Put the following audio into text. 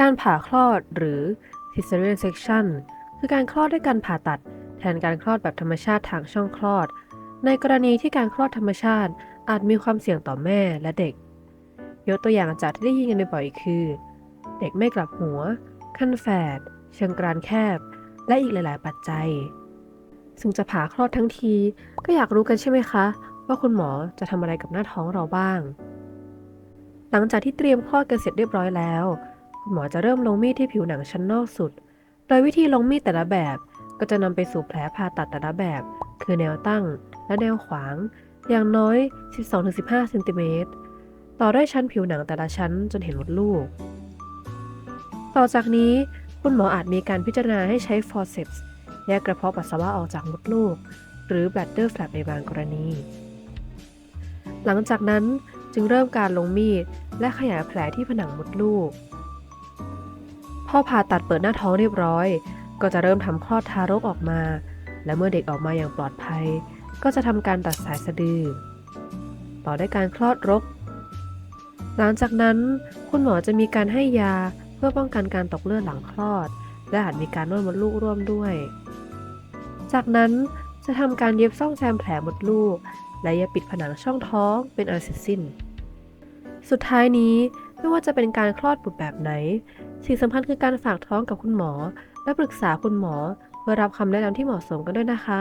การผ่าคลอดหรือ cesarean section คือการคลอดด้วยการผ่าตัด แทนการคลอดแบบธรรมชาติทางช่องคลอด ในกรณีที่การคลอดธรรมชาติอาจมีความเสี่ยงต่อแม่และเด็ก ยกตัวอย่างจากที่ได้ยินกันบ่อยๆคือ เด็กไม่กลับหัว ขั้นแฝด เชิงกรานแคบ และอีกหลาย ๆ ปัจจัย ซึ่งจะผ่าคลอดทั้งที ก็อยากรู้กันใช่ไหมคะ ว่าคุณหมอจะทำอะไรกับหน้าท้องเราบ้าง หลังจากที่เตรียมคลอดกันเสร็จเรียบร้อยแล้ว คุณหมอจะเริ่มลงมีดที่ผิวหนังชั้นนอกสุด โดยวิธีลงมีดแต่ละแบบก็จะนำไปสู่แผลผ่าตัดแต่ละแบบ คือแนวตั้งและแนวขวาง อย่างน้อย 12-15เซนติเมตร ต่อด้วยชั้นผิวหนังแต่ละชั้นจนเห็นมดลูก ต่อจากนี้คุณหมออาจมีการพิจารณาให้ใช้ forceps แยกกระเพาะปัสสาวะออกจากมดลูก หรือ bladder flap ในบางกรณี หลังจากนั้นจึงเริ่มการลงมีดและขยายแผลที่ผนังมดลูก อผ่าตัดเปิดหน้าท้องเรียบร้อย ก็จะเริ่มทำคลอดทารกออกมา และเมื่อเด็กออกมาอย่างปลอดภัย ก็จะทำการตัดสายสะดือ ต่อด้วยการคลอดรก หลังจากนั้นคุณหมอจะมีการให้ยาเพื่อป้องกันการตกเลือดหลังคลอด และอาจมีการนวดมดลูกร่วมด้วย จากนั้นจะทำการเย็บซ่องแซมแผลมดลูก และเย็บปิดผนังช่องท้องเป็นอันเสร็จสิ้น สุดท้ายนี้ไม่ว่าจะเป็นการคลอดบุตรแบบไหน สิ่งสำคัญคือการฝากท้องกับคุณหมอ และปรึกษาคุณหมอ เพื่อรับคำแนะนำที่เหมาะสมกันด้วยนะคะ